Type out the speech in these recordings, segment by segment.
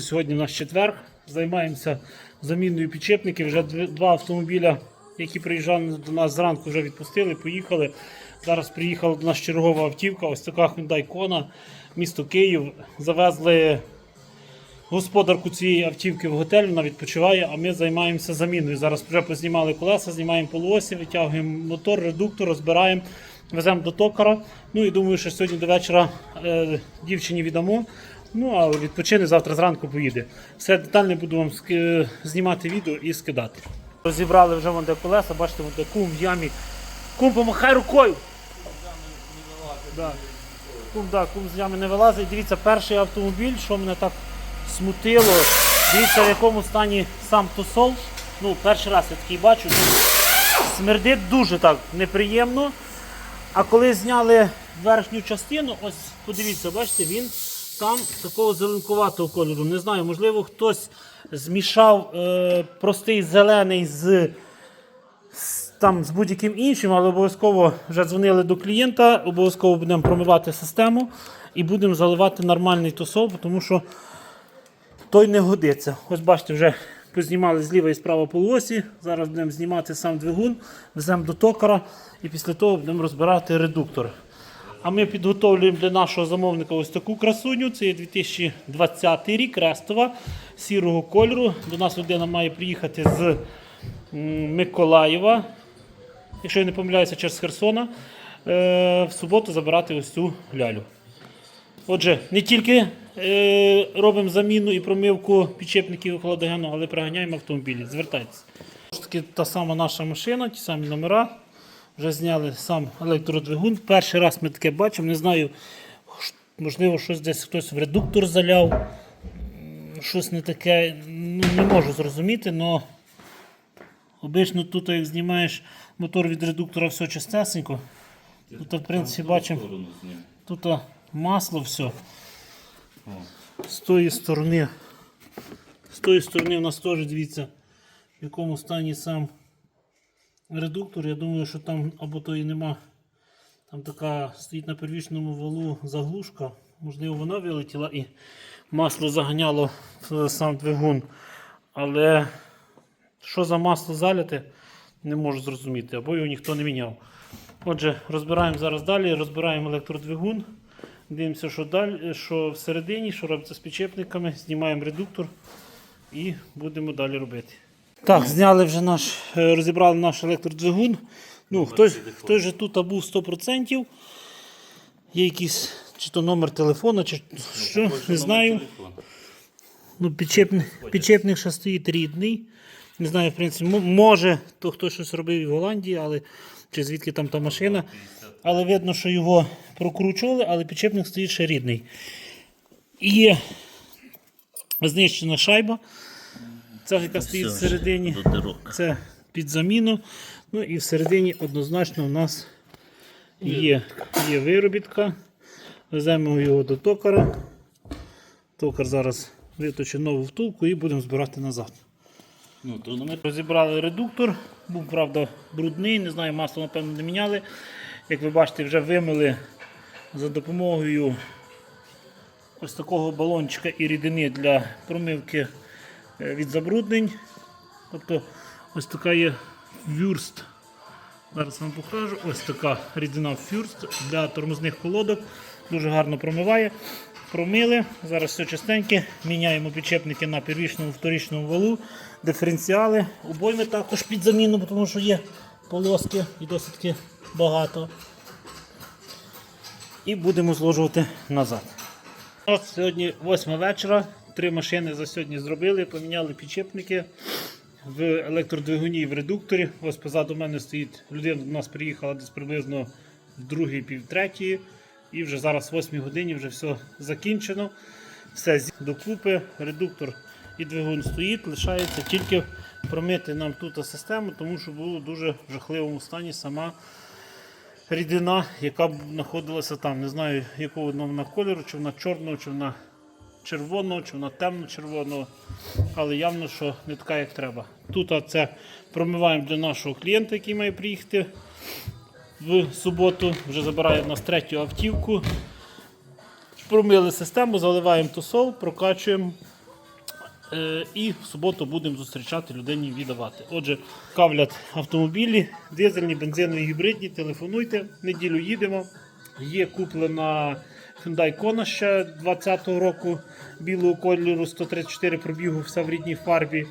Сьогодні у нас четвер. Займаємося заміною підчепників. Вже два автомобіля, які приїжджали до нас зранку, вже відпустили, поїхали. Зараз приїхала до нас чергова автівка, ось така Hyundai Kona, місто Київ. Завезли господарку цієї автівки в готель, вона відпочиває, а ми займаємося заміною. Зараз вже познімали колеса, знімаємо полуосі, витягуємо мотор, редуктор, розбираємо, веземо до токара. Ну і думаю, що сьогодні до вечора е, дівчині віддамо. Ну а відпочине завтра зранку поїде. Все детально буду вам знімати відео і скидати. Розібрали вже вон де колеса, бачите, вон де кум в ямі. Кум, помахай рукою! Да. Кум, да, кум з ями не вилазить. Дивіться, перший автомобіль, що мене так смутило. Дивіться, в якому стані сам тусол. Ну, перший раз я такий бачу. Смердить дуже так неприємно. А коли зняли верхню частину, ось подивіться, бачите, він там такого зеленкуватого кольору. Не знаю, можливо, хтось змішав е, простий зелений з з- там з будь-яким іншим, але обов'язково вже дзвонили до клієнта, обов'язково будемо промивати систему і будемо заливати нормальний тосол, тому що той не годиться. Ось бачите, вже познімали зліва і справа полуосі. Зараз будемо знімати сам двигун, веземо до токара і після того будемо розбирати редуктор. А ми підготовлюємо для нашого замовника ось таку красуню. Це є 2020 рік, рестова, сірого кольору. До нас людина має приїхати з Миколаєва, якщо я не помиляюся, через Херсона. Е, в суботу забирати ось цю лялю. Отже, не тільки е, робимо заміну і промивку підчепників холодогену, але приганяємо автомобілі. Звертайтеся. Та сама наша машина, ті самі номера. Вже зняли сам електродвигун. Перший раз ми таке бачимо. Не знаю, можливо, щось десь хтось в редуктор заляв. Щось не таке. Ну, не можу зрозуміти, але обично тут, як знімаєш мотор від редуктора, все чистесенько. Тут, в принципі, бачимо. Тут масло все. З тої сторони. З тої сторони у нас теж дивіться, в якому стані сам редуктор. Я думаю, що там або то і нема. Там така стоїть на первічному валу заглушка. Можливо, вона вилетіла і масло заганяло в сам двигун. Але що за масло заляте, не можу зрозуміти, або його ніхто не міняв. Отже, розбираємо зараз далі, розбираємо електродвигун. Дивимося, що далі, що всередині, що робиться з підчепниками, знімаємо редуктор і будемо далі робити. Так, зняли вже наш, е, розібрали наш електродвигун. Ну, хтось, хтось же тут був 100%. Є якийсь чи то номер телефона, чи що, не знаю. Ну, підчепник, підчепник ще стоїть рідний. Не знаю, в принципі, може, то хтось щось робив і в Голландії, але чи звідки там та машина. Але видно, що його прокручували, але підчепник стоїть ще рідний. І знищена шайба. Ця, яка стоїть всередині, це під заміну. Ну і всередині однозначно у нас є, є виробітка. Веземо його до токара. Токар зараз виточить нову втулку і будемо збирати назад. Ну, то ми Розібрали редуктор, був, правда, брудний, не знаю, масло, напевно, не міняли. Як ви бачите, вже вимили за допомогою ось такого балончика і рідини для промивки від забруднень. Тобто ось така є вюрст. Зараз вам покажу. Ось така рідина фюрст для тормозних колодок. Дуже гарно промиває. Промили. Зараз все чистеньке. Міняємо підчепники на первічному вторічному валу. Диференціали. Обойми також під заміну, тому що є полоски і досить багато. І будемо зложувати назад. От сьогодні 8 вечора. Три машини за сьогодні зробили, поміняли підчепники в електродвигуні і в редукторі. Ось позаду мене стоїть людина до нас приїхала десь приблизно в другій півтретій. І вже зараз в 8 годині вже все закінчено. Все докупи, редуктор і двигун стоїть. Лишається тільки промити нам тут систему, тому що було в дуже жахливому стані сама рідина, яка знаходилася там. Не знаю, якого вона кольору, чи вона чорного, чи вона червоного, чи вона темно-червоного, але явно, що не така, як треба. Тут це промиваємо для нашого клієнта, який має приїхати в суботу. Вже забирає в нас третю автівку. Промили систему, заливаємо тусол, прокачуємо Е, І в суботу будемо зустрічати людині віддавати. Отже, кавлять автомобілі, дизельні, бензинові, гібридні. Телефонуйте, неділю їдемо. Є куплена Hyundai Kona ще 20-го року білого кольору, 134 пробігу, все в рідній фарбі.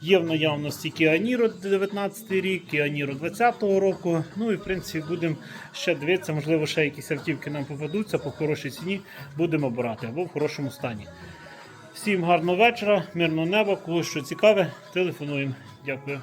Є в наявності Kia Niro 19 рік, Kia Niro 20-го року. Ну і в принципі будемо ще дивитися, можливо, ще якісь автівки нам попадуться по хорошій ціні, будемо брати або в хорошому стані. Всім гарного вечора, мирного неба, кого що цікаве, телефонуємо. Дякую.